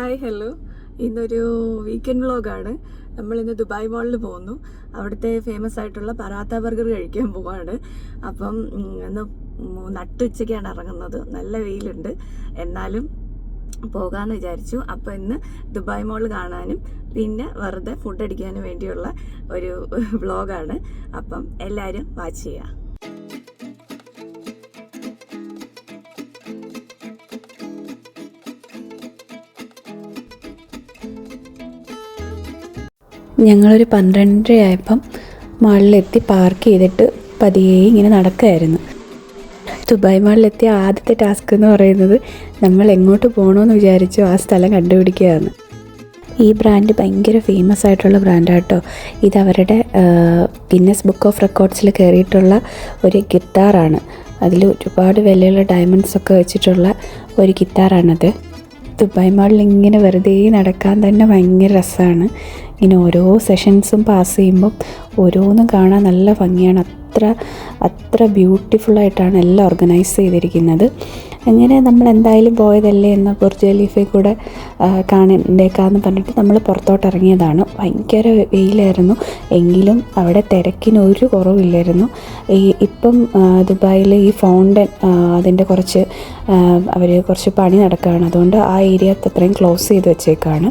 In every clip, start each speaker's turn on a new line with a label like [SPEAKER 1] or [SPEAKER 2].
[SPEAKER 1] Hi hello ഇന്നൊരു weekend വ്ളോഗാണ് നമ്മൾ ഇന്ന് ദുബായ് മോളിൽ പോകുന്നു. അവിടുത്തെ ഫേമസ് ആയിട്ടുള്ള പറാത്ത ബർഗർ കഴിക്കാൻ പോവാണ്. അപ്പം ഇന്ന് നട്ടുച്ചയ്ക്കാണ് ഇറങ്ങുന്നത്. നല്ല വെയിലുണ്ട്. എന്നാലും പോകാമെന്ന് വിചാരിച്ചു. അപ്പോൾ ഇന്ന് ദുബായ് മോൾ കാണാനും പിന്നെ വെറുതെ ഫുഡ് അടിക്കാനും വേണ്ടിയുള്ള ഒരു വ്ളോഗാണ് അപ്പം എല്ലാവരും വാച്ച് ചെയ്യുക
[SPEAKER 2] ഞങ്ങളൊരു പന്ത്രണ്ടരയായപ്പം മാളിലെത്തി പാർക്ക് ചെയ്തിട്ട് പതിയെ ഇങ്ങനെ നടക്കുകയായിരുന്നു ദുബായ് മാളിലെത്തിയ ആദ്യത്തെ ടാസ്ക് എന്ന് പറയുന്നത് നമ്മൾ എങ്ങോട്ട് പോകണമെന്ന് വിചാരിച്ചു ആ സ്ഥലം കണ്ടുപിടിക്കുകയാണ്. ഈ ബ്രാൻഡ് ഭയങ്കര ഫേമസ് ആയിട്ടുള്ള ബ്രാൻഡാട്ടോ. ഇത് അവരുടെ ഗിന്നസ് ബുക്ക് ഓഫ് റെക്കോർഡ്സിൽ കയറിയിട്ടുള്ള ഒരു ഗിത്താറാണ്. അതിൽ ഒരുപാട് വിലയുള്ള ഡയമണ്ട്സ് ഒക്കെ വെച്ചിട്ടുള്ള ഒരു ഗിത്താറാണത്. ദുബായ് മാളിൽ ഇങ്ങനെ വെറുതെ നടക്കാൻ തന്നെ ഭയങ്കര രസമാണ് ഇങ്ങനെ ഓരോ സെഷൻസും പാസ് ചെയ്യുമ്പം ഓരോന്നും കാണാൻ നല്ല ഭംഗിയാണ്. അത്ര അത്ര ബ്യൂട്ടിഫുള്ളായിട്ടാണ് എല്ലാം ഓർഗനൈസ് ചെയ്തിരിക്കുന്നത്. അങ്ങനെ നമ്മൾ എന്തായാലും പോയതല്ലേ എന്ന ബുർജ് കൂടെ കാണേണ്ടേക്കാന്ന് പറഞ്ഞിട്ട് നമ്മൾ പുറത്തോട്ട് ഇറങ്ങിയതാണ് ഭയങ്കര വെയിലായിരുന്നു. എങ്കിലും അവിടെ തിരക്കിന് ഒരു കുറവില്ലായിരുന്നു. ഈ ഇപ്പം ദുബായിൽ ഈ ഫൗണ്ടൻ അതിന്റെ കുറച്ച് അവർ കുറച്ച് പണി നടക്കുകയാണ്. അതുകൊണ്ട് ആ ഏരിയ അത്രയും ക്ലോസ് ചെയ്ത് വെച്ചേക്കാണ്.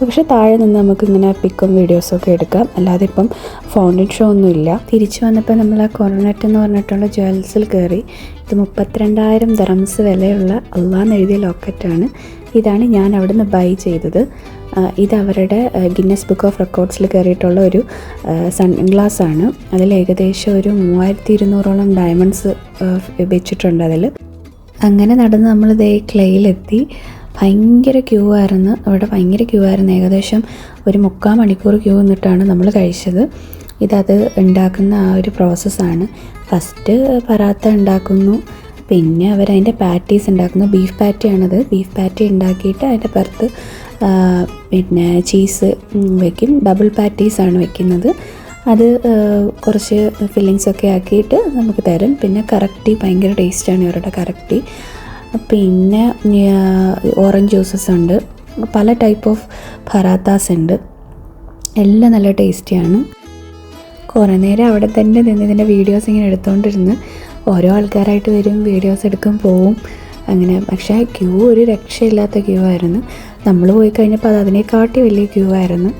[SPEAKER 2] പക്ഷെ താഴെ നിന്ന് നമുക്ക് ഇങ്ങനെ പിക്കും വീഡിയോസും ഒക്കെ എടുക്കാം. അല്ലാതെ ഇപ്പം ഫൗണ്ടൻ ഷോ ഒന്നും ഇല്ല. തിരിച്ചു വന്നപ്പോൾ നമ്മൾ ആ കൊറോണറ്റ് എന്ന് പറഞ്ഞിട്ടുള്ള ജ്വൽസിൽ കയറി. ഇത് മുപ്പത്തിരണ്ടായിരം ദറംസ് വിലയുള്ള അള്ളാന്ന് എഴുതിയ ലോക്കറ്റാണ് ഇതാണ് ഞാൻ അവിടുന്ന് ബൈ ചെയ്തത്. ഇത് അവരുടെ ഗിന്നസ് ബുക്ക് ഓഫ് റെക്കോർഡ്സിൽ കയറിയിട്ടുള്ള ഒരു സൺഗ്ലാസ് ആണ്. അതിൽ ഏകദേശം ഒരു മൂവായിരത്തി ഇരുന്നൂറോളം ഡയമണ്ട്സ് വെച്ചിട്ടുണ്ട് അതിൽ. അങ്ങനെ നടന്ന് നമ്മൾ ദേ ക്ലേയിലെത്തി ഭയങ്കര ക്യൂ ആയിരുന്നു. അവിടെ ഭയങ്കര ക്യൂ ആയിരുന്നു. ഏകദേശം ഒരു മുക്കാൽ മണിക്കൂർ ക്യൂ നിന്നിട്ടാണ് നമ്മൾ കഴിച്ചത്. ഇതത് ഉണ്ടാക്കുന്ന ആ ഒരു പ്രോസസ്സാണ് ഫസ്റ്റ് പറാത്ത ഉണ്ടാക്കുന്നു. പിന്നെ അവരതിന്റെ പാറ്റീസ് ഉണ്ടാക്കുന്നു. ബീഫ് പാറ്റിയാണത് ബീഫ് പാറ്റി ഉണ്ടാക്കിയിട്ട് അതിന്റെ പുറത്ത് പിന്നെ ചീസ് വെക്കും. ഡബിൾ പാറ്റീസാണ് വെക്കുന്നത്. അത് കുറച്ച് ഫില്ലിങ്സൊക്കെ ആക്കിയിട്ട് നമുക്ക് തരും. പിന്നെ കറക്റ്റി ഭയങ്കര ടേസ്റ്റാണ് ഇവരുടെ കറക്റ്റി. പിന്നെ ഓറഞ്ച് ജ്യൂസസ് ഉണ്ട്. പല ടൈപ്പ് ഓഫ് പറാത്താസ് ഉണ്ട്. എല്ലാം നല്ല ടേസ്റ്റിയാണ് കുറേ നേരം അവിടെ തന്നെ നിന്ന് ഇതിന്റെ വീഡിയോസ് ഇങ്ങനെ എടുത്തുകൊണ്ടിരുന്ന് ഓരോ ആൾക്കാരായിട്ട് വരും വീഡിയോസ് എടുക്കും പോവും. അങ്ങനെ പക്ഷേ ക്യൂ ഒരു രക്ഷയില്ലാത്ത ക്യൂ ആയിരുന്നു. നമ്മൾ പോയി കഴിഞ്ഞപ്പോൾ അത് അതിനെക്കാട്ടി വലിയ ക്യൂ ആയിരുന്നു.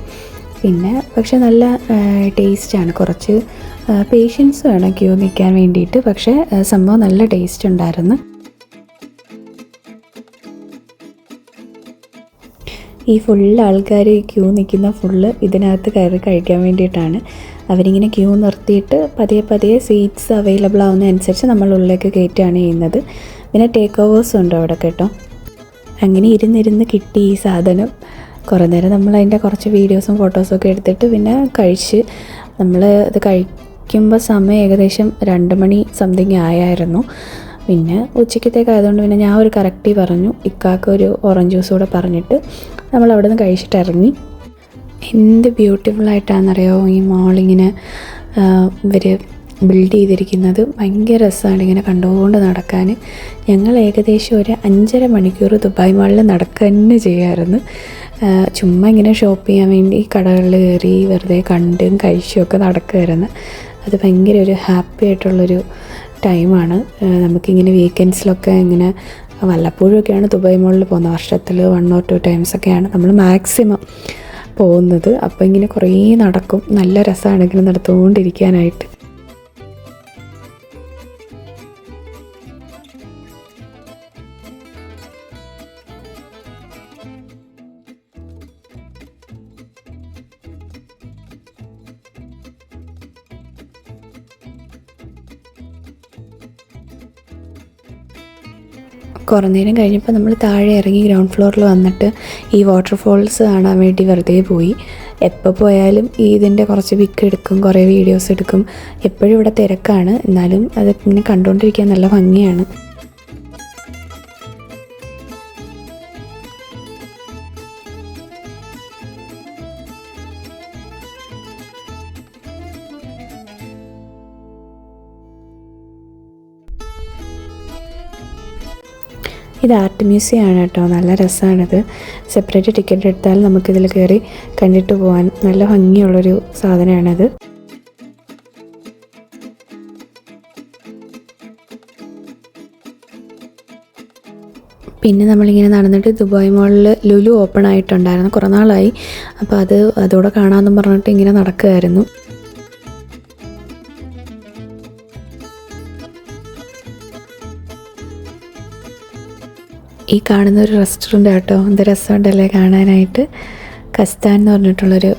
[SPEAKER 2] പിന്നെ പക്ഷേ നല്ല ടേസ്റ്റാണ് കുറച്ച് പേഷ്യൻസ് വേണം ക്യൂ നിൽക്കാൻ വേണ്ടിയിട്ട്. പക്ഷേ സംഭവം നല്ല ടേസ്റ്റ് ഉണ്ടായിരുന്നു. ഈ ഫുള്ള് ആൾക്കാർ ക്യൂ നിൽക്കുന്ന ഫുള്ള് ഇതിനകത്ത് കയറി കഴിക്കാൻ വേണ്ടിയിട്ടാണ്. അവരിങ്ങനെ ക്യൂ നിർത്തിയിട്ട് പതിയെ പതിയെ സീറ്റ്സ് അവൈലബിൾ ആവുന്നതനുസരിച്ച് നമ്മൾ ഉള്ളിലേക്ക് കയറ്റുകയാണ് ചെയ്യുന്നത്. പിന്നെ ടേക്ക് ഓവേഴ്സും ഉണ്ട് അവിടെ കേട്ടോ. അങ്ങനെ ഇരുന്നിരുന്ന് കിട്ടി ഈ സാധനം. കുറേ നേരം നമ്മൾ അതിന്റെ കുറച്ച് വീഡിയോസും ഫോട്ടോസും ഒക്കെ എടുത്തിട്ട് പിന്നെ കഴിച്ച് നമ്മൾ ഇത് കഴിക്കുമ്പോൾ സമയം ഏകദേശം രണ്ട് മണി സംതിങ് ആയായിരുന്നു. പിന്നെ ഉച്ചക്കത്തേക്ക് ആയതുകൊണ്ട് പിന്നെ ഞാൻ ഒരു കറക്റ്റി പറഞ്ഞു. ഇക്കാക്ക് ഒരു ഓറഞ്ച് ജ്യൂസ് കൂടെ പറഞ്ഞിട്ട് നമ്മൾ അവിടെ നിന്ന് കഴിച്ചിട്ട് ഇറങ്ങി എന്ത് ബ്യൂട്ടിഫുൾ ആയിട്ടാണെന്നറിയോ ഈ മോളിങ്ങനെ ഇവർ ബിൽഡ് ചെയ്തിരിക്കുന്നത് ഭയങ്കര രസമാണ് ഇങ്ങനെ കണ്ടുകൊണ്ട് നടക്കാൻ ഞങ്ങൾ ഏകദേശം ഒരു അഞ്ചര മണിക്കൂർ ദുബായ് മാളിൽ നടക്കുക തന്നെ ചെയ്യുമായിരുന്നു ചുമ്മാ ഇങ്ങനെ ഷോപ്പ് ചെയ്യാൻ വേണ്ടി കടകളിൽ കയറി വെറുതെ കണ്ടും കഴിച്ചും ഒക്കെ നടക്കുമായിരുന്നു അത് ഭയങ്കര ഒരു ഹാപ്പി ആയിട്ടുള്ളൊരു ടൈമാണ് നമുക്കിങ്ങനെ വീക്കെൻഡ്സിലൊക്കെ ഇങ്ങനെ വല്ലപ്പോഴും ഒക്കെയാണ് ദുബായ് മോളിൽ പോകുന്നത്. വർഷത്തിൽ വൺ ഓർ ടു ടൈംസ് ഒക്കെയാണ് നമ്മൾ മാക്സിമം പോകുന്നത്. അപ്പോൾ ഇങ്ങനെ കുറേ നടക്കും. നല്ല രസമാണ് ഇങ്ങനെ നടത്തുകൊണ്ടിരിക്കാനായിട്ട് കുറേ നേരം കഴിഞ്ഞപ്പോൾ നമ്മൾ താഴെ ഇറങ്ങി ഗ്രൗണ്ട് ഫ്ലോറിൽ വന്നിട്ട് ഈ വാട്ടർഫോൾസ് കാണാൻ വേണ്ടി വെറുതെ പോയി. എപ്പോൾ പോയാലും ഈ ഇതിന്റെ കുറച്ച് പിക്ക് എടുക്കും കുറേ വീഡിയോസ് എടുക്കും. എപ്പോഴും ഇവിടെ തിരക്കാണ്. എന്നാലും അത് ഇങ്ങനെ കണ്ടുകൊണ്ടിരിക്കാൻ നല്ല ഭംഗിയാണ്. ഇത് ആർട്ട് മ്യൂസിയം ആണ് കേട്ടോ. നല്ല രസമാണിത് സെപ്പറേറ്റ് ടിക്കറ്റ് എടുത്താൽ നമുക്കിതിൽ കയറി കണ്ടിട്ട് പോകാൻ നല്ല ഭംഗിയുള്ളൊരു സാധനമാണിത്. പിന്നെ നമ്മളിങ്ങനെ നടന്നിട്ട് ദുബായ് മോളിൽ ലുലു ഓപ്പൺ ആയിട്ടുണ്ടായിരുന്നു. കുറേ നാളായി. അപ്പോൾ അത് അതോടെ കാണാമെന്ന് പറഞ്ഞിട്ട് ഇങ്ങനെ നടക്കുമായിരുന്നു ഈ കാണുന്ന ഒരു റെസ്റ്റോറന്റ് ആട്ടോ. എന്ത് രസമുണ്ടല്ലേ കാണാനായിട്ട്? കസ്താൻ എന്ന് പറഞ്ഞിട്ടുള്ളൊരു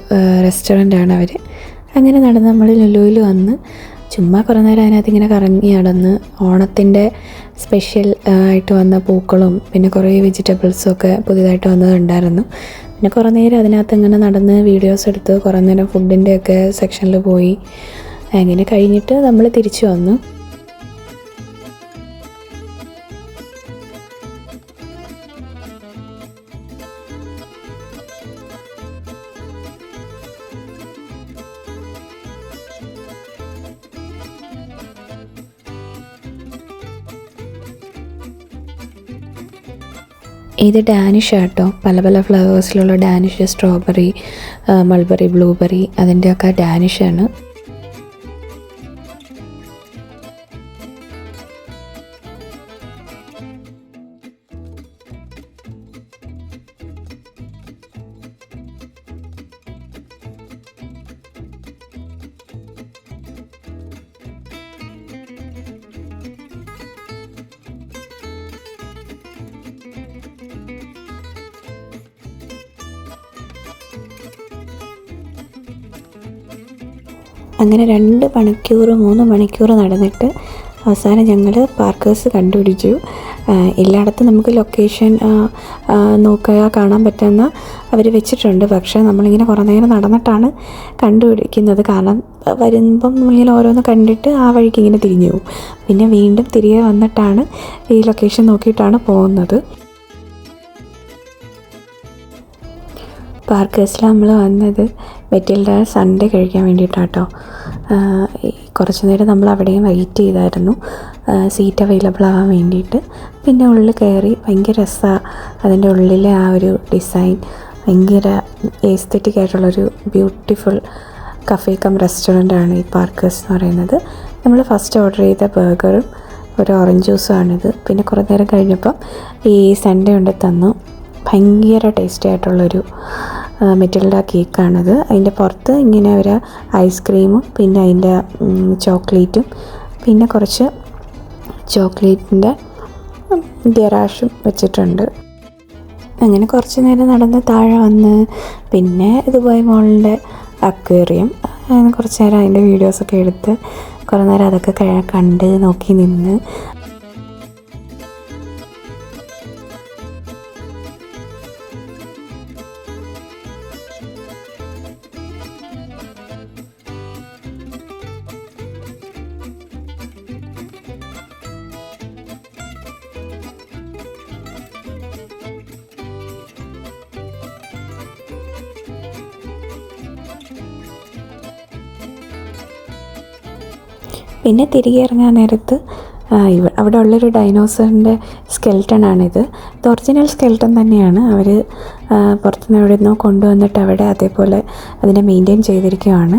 [SPEAKER 2] റെസ്റ്റോറന്റ് ആണ് അവർ അങ്ങനെ നടന്ന് നമ്മൾ ലുലുവിൽ വന്ന് ചുമ്മാ കുറേ നേരം അതിനകത്ത് ഇങ്ങനെ കറങ്ങി നടന്ന് ഓണത്തിന്റെ സ്പെഷ്യൽ ആയിട്ട് വന്ന പൂക്കളും പിന്നെ കുറേ വെജിറ്റബിൾസും ഒക്കെ പുതിയതായിട്ട് വന്നതുണ്ടായിരുന്നു. പിന്നെ കുറേ നേരം അതിനകത്ത് ഇങ്ങനെ നടന്ന് വീഡിയോസ് എടുത്ത് കുറേ നേരം ഫുഡിന്റെ ഒക്കെ സെക്ഷനിൽ പോയി. അങ്ങനെ കഴിഞ്ഞിട്ട് നമ്മൾ തിരിച്ചു വന്നു. ഇത് ഡാനിഷ് ആട്ടോ. പല പല ഫ്ലവേഴ്സിലുള്ള ഡാനിഷ് സ്ട്രോബെറി മൾബറി ബ്ലൂബെറി അതിന്റെയൊക്കെ ഡാനിഷാണ് അങ്ങനെ രണ്ട് മണിക്കൂർ മൂന്ന് മണിക്കൂർ നടന്നിട്ട് അവസാനം ഞങ്ങൾ പാർക്കേഴ്സ് കണ്ടുപിടിച്ചു. എല്ലായിടത്തും നമുക്ക് ലൊക്കേഷൻ നോക്കുക കാണാൻ പറ്റുന്ന അവർ വെച്ചിട്ടുണ്ട്. പക്ഷേ നമ്മളിങ്ങനെ കുറേ നേരം നടന്നിട്ടാണ് കണ്ടുപിടിക്കുന്നത്. കാരണം വരുമ്പം നമ്മളിങ്ങനെ ഓരോന്ന് കണ്ടിട്ട് ആ വഴിക്ക് ഇങ്ങനെ തിരിഞ്ഞു പോകും. പിന്നെ വീണ്ടും തിരികെ വന്നിട്ടാണ് ഈ ലൊക്കേഷൻ നോക്കിയിട്ടാണ് പോകുന്നത്. പാർക്കേഴ്സിലാണ് നമ്മൾ വന്നത്. മെറ്റിൽഡ സൺഡേ കഴിക്കാൻ വേണ്ടിയിട്ടാട്ടോ. കുറച്ച് നേരം നമ്മൾ അവിടെയും വെയിറ്റ് ചെയ്തായിരുന്നു. സീറ്റ് അവൈലബിൾ ആവാൻ വേണ്ടിയിട്ട്. പിന്നെ ഉള്ളിൽ കയറി ഭയങ്കര രസമാണ് അതിന്റെ ഉള്ളിലെ ആ ഒരു ഡിസൈൻ ഭയങ്കര എസ്തെറ്റിക് ആയിട്ടുള്ളൊരു ബ്യൂട്ടിഫുൾ കഫേ കം റെസ്റ്റോറന്റ് ആണ് ഈ പാർക്കേഴ്സ് എന്ന് പറയുന്നത്. നമ്മൾ ഫസ്റ്റ് ഓർഡർ ചെയ്ത ബർഗറും ഒരു ഓറഞ്ച് ജ്യൂസും ആണിത്. പിന്നെ കുറേ നേരം കഴിഞ്ഞപ്പം ഈ സൺഡേ കൊണ്ട് തന്നു. ഭയങ്കര ടേസ്റ്റി ആയിട്ടുള്ളൊരു മെറ്റിൽഡ കേക്കാണത്. അതിന്റെ പുറത്ത് ഇങ്ങനെ ഒരു ഐസ്ക്രീമും പിന്നെ അതിന്റെ ചോക്ലേറ്റും പിന്നെ കുറച്ച് ചോക്ലേറ്റിന്റെ ഗറാഷും വെച്ചിട്ടുണ്ട്. അങ്ങനെ കുറച്ച് നേരം നടന്ന് താഴെ വന്ന് പിന്നെ ദുബായ് മോളിന്റെ അക്വേറിയം കുറച്ച് നേരം അതിന്റെ വീഡിയോസൊക്കെ എടുത്ത് കുറേ നേരം അതൊക്കെ കണ്ട് നോക്കി നിന്ന് പിന്നെ തിരികെ ഇറങ്ങാൻ നേരത്ത് ഇവ അവിടെ ഉള്ളൊരു ഡൈനോസറിന്റെ സ്കെൽട്ടണാണിത് ഇത് ഒറിജിനൽ സ്കെൽട്ടൺ തന്നെയാണ്. അവർ പുറത്തുനിന്ന് എവിടെ നിന്നോ കൊണ്ടുവന്നിട്ട് അവിടെ അതേപോലെ അതിനെ മെയിന്റെയിൻ ചെയ്തിരിക്കുകയാണ്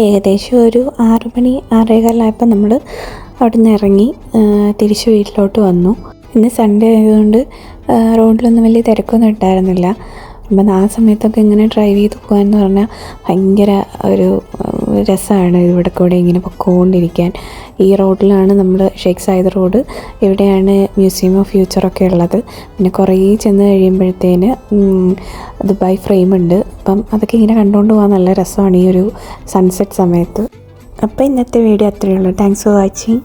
[SPEAKER 2] ഏകദേശം ഒരു ആറു മണി ആറേകാലായപ്പോൾ നമ്മൾ അവിടെ നിന്ന് ഇറങ്ങി തിരിച്ച് വീട്ടിലോട്ട് വന്നു. ഇന്ന് സൺഡേ ആയതുകൊണ്ട് റോഡിലൊന്നും വലിയ തിരക്കൊന്നും ഉണ്ടായിരുന്നില്ല. അപ്പം ആ സമയത്തൊക്കെ ഇങ്ങനെ ഡ്രൈവ് ചെയ്ത് പോകാമെന്ന് പറഞ്ഞാൽ ഭയങ്കര ഒരു രസമാണ് ഇവിടെ കൂടെ ഇങ്ങനെ പൊക്കോണ്ടിരിക്കാൻ. ഈ റോഡിലാണ് നമ്മൾ ഷേഖ് സായിദ് റോഡ്. ഇവിടെയാണ് മ്യൂസിയം ഓഫ് ഫ്യൂച്ചറൊക്കെ ഉള്ളത്. പിന്നെ കുറേ ചെന്ന് കഴിയുമ്പോഴത്തേന് ദുബായ് ഫ്രെയിം ഉണ്ട്. അപ്പം അതൊക്കെ ഇങ്ങനെ കണ്ടുകൊണ്ട് പോകാൻ നല്ല രസമാണ് ഈ ഒരു സൺസെറ്റ് സമയത്ത്. അപ്പോൾ ഇന്നത്തെ വീഡിയോ അത്രയേ ഉള്ളൂ. Thanks for watching